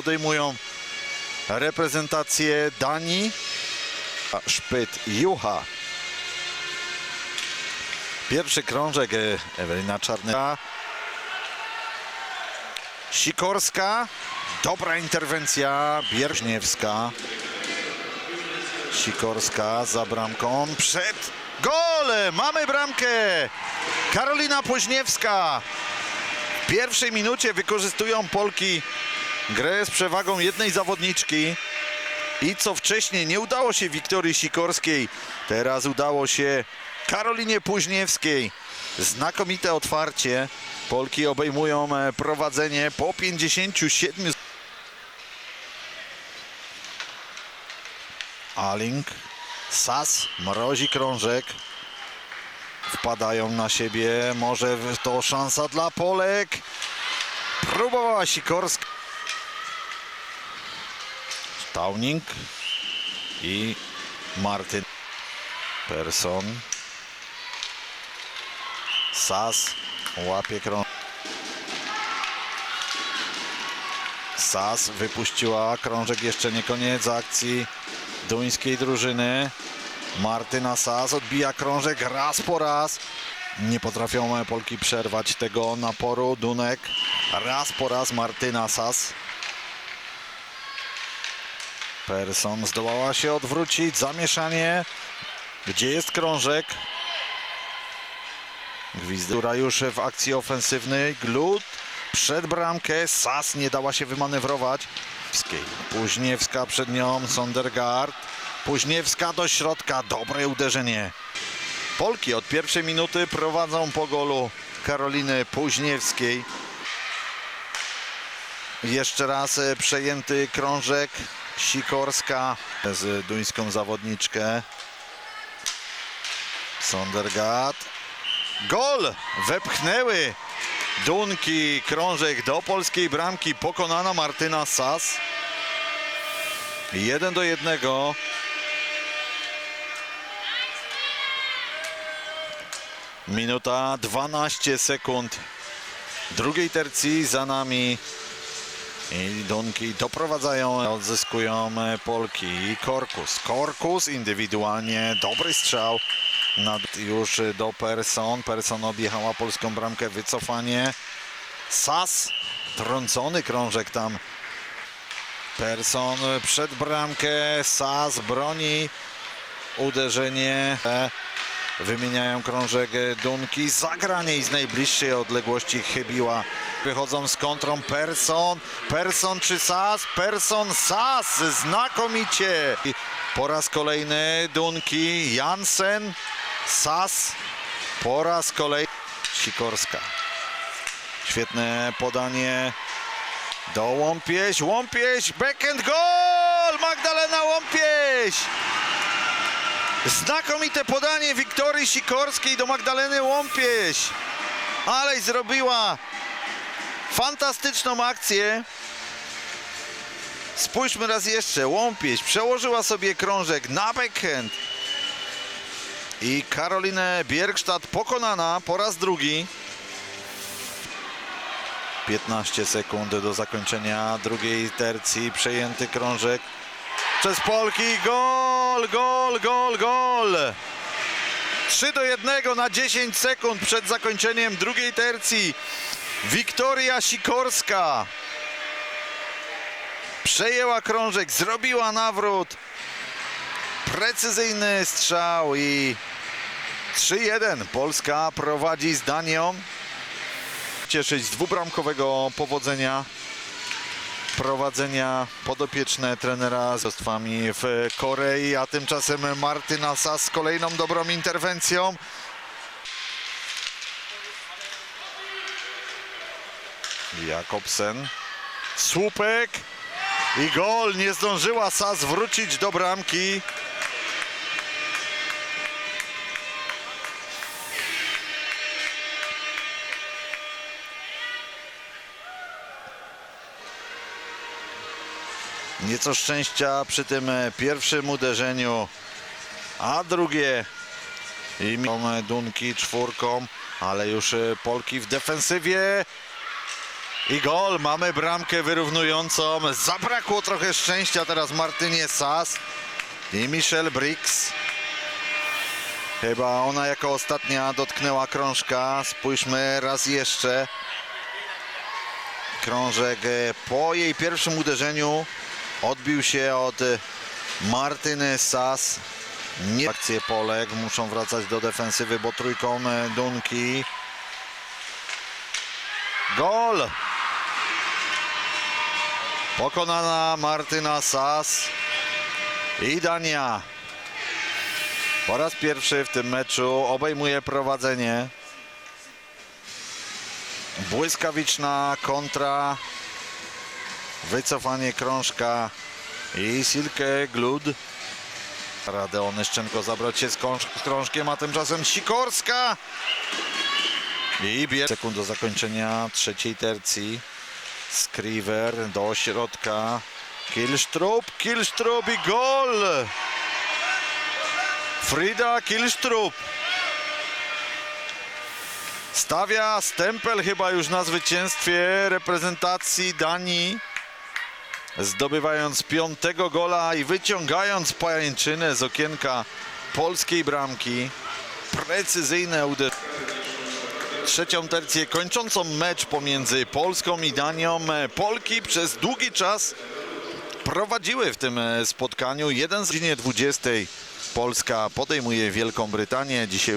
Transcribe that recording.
obejmują reprezentację Danii. Szpyt Jucha. Pierwszy krążek e, Ewelina Czarna. Sikorska. Dobra interwencja. Bierzniewska. Sikorska za bramką. Przed gole! Mamy bramkę! Karolina Późniewska. W pierwszej minucie wykorzystują Polki grę z przewagą jednej zawodniczki. I co wcześniej nie udało się Wiktorii Sikorskiej, teraz udało się Karolinie Późniewskiej. Znakomite otwarcie. Polki obejmują e, prowadzenie po 57. Aling, Sas, mrozi krążek. Wpadają na siebie, może to szansa dla Polek. Próbowała Sikorska. Stauning i Martyn Person. Sas łapie krąg. Sas wypuściła krążek, jeszcze nie koniec akcji duńskiej drużyny. Martyna Sas odbija krążek raz po raz. Nie potrafią Polki przerwać tego naporu. Dunek raz po raz Martyna Sas. Persson zdołała się odwrócić. Zamieszanie. Gdzie jest krążek? Gwizdura już w akcji ofensywnej. Glut przed bramkę. Sas nie dała się wymanewrować. Późniewska przed nią. Sondergaard. Późniewska do środka. Dobre uderzenie. Polki od pierwszej minuty prowadzą po golu Karoliny Późniewskiej. Jeszcze raz e, przejęty krążek. Sikorska z duńską zawodniczkę. Sondergaard. Gol! Wepchnęły Dunki krążek do polskiej bramki. Pokonana Martyna Sas. 1 do 1. Minuta 12 sekund drugiej tercji za nami. I Dunki doprowadzają, odzyskują e, Polki. I Korkus. Korkus indywidualnie dobry strzał. Nad, już e, do Persson. Persson objechała polską bramkę. Wycofanie. Sas. Trącony krążek tam. Persson e, przed bramkę. Sas broni. Uderzenie. Wymieniają krążek Dunki. Zagranie i z najbliższej odległości chybiła. Wychodzą z kontrą Person. Person czy Sas? Person, Sas. Znakomicie. Po raz kolejny Dunki. Jansen. Sas. Po raz kolejny Sikorska. Świetne podanie do Łąpieś. Łąpieś. Backend goal! Magdalena Łąpieś. Znakomite podanie Wiktorii Sikorskiej do Magdaleny Łąpieś. Aleś zrobiła fantastyczną akcję. Spójrzmy raz jeszcze. Łąpieś przełożyła sobie krążek na backhand. I Karolinę Biergstadt pokonana po raz drugi. 15 sekund do zakończenia drugiej tercji. Przejęty krążek przez Polki. Gol, gol, gol, gol. 3 do 1 na 10 sekund przed zakończeniem drugiej tercji. Wiktoria Sikorska przejęła krążek, zrobiła nawrót. Precyzyjny strzał i 3-1. Polska prowadzi z Danią. Cieszyć z dwubramkowego powodzenia prowadzenia podopieczne trenera z ostwami w Korei, a tymczasem Martyna Sas z kolejną dobrą interwencją. Jakobsen, słupek i gol. Nie zdążyła Sas wrócić do bramki. Nieco szczęścia przy tym e, pierwszym uderzeniu, a drugie i Dunki czwórką, ale już e, Polki w defensywie. I gol, mamy bramkę wyrównującą. Zabrakło trochę szczęścia teraz Martynie Sas i Michelle Briggs. Chyba ona jako ostatnia dotknęła krążka. Spójrzmy raz jeszcze. Krążek e, po jej pierwszym uderzeniu odbił się od Martyny Sas. Nie akcje Polek muszą wracać do defensywy, bo trójką e, Dunki. Gol! Pokonana Martyna Sas i Dania. Po raz pierwszy w tym meczu obejmuje prowadzenie. Błyskawiczna kontra. Wycofanie krążka i Silke Glud. Radę Onyszczenko zabrać się z krąż- z krążkiem, a tymczasem Sikorska. I bie... sekund do zakończenia trzeciej tercji. Skriver do środka. Kilstrup, Kilstrup i gol! Frida Kilstrup. Stawia stempel chyba już na zwycięstwie reprezentacji Danii. Zdobywając piątego gola i wyciągając pajęczynę z okienka polskiej bramki. Precyzyjne uderzenie trzecią tercję kończącą mecz pomiędzy Polską i Danią. Polki przez długi czas prowadziły w tym spotkaniu. Jeden z godzinie 20 Polska podejmuje Wielką Brytanię. Dzisiaj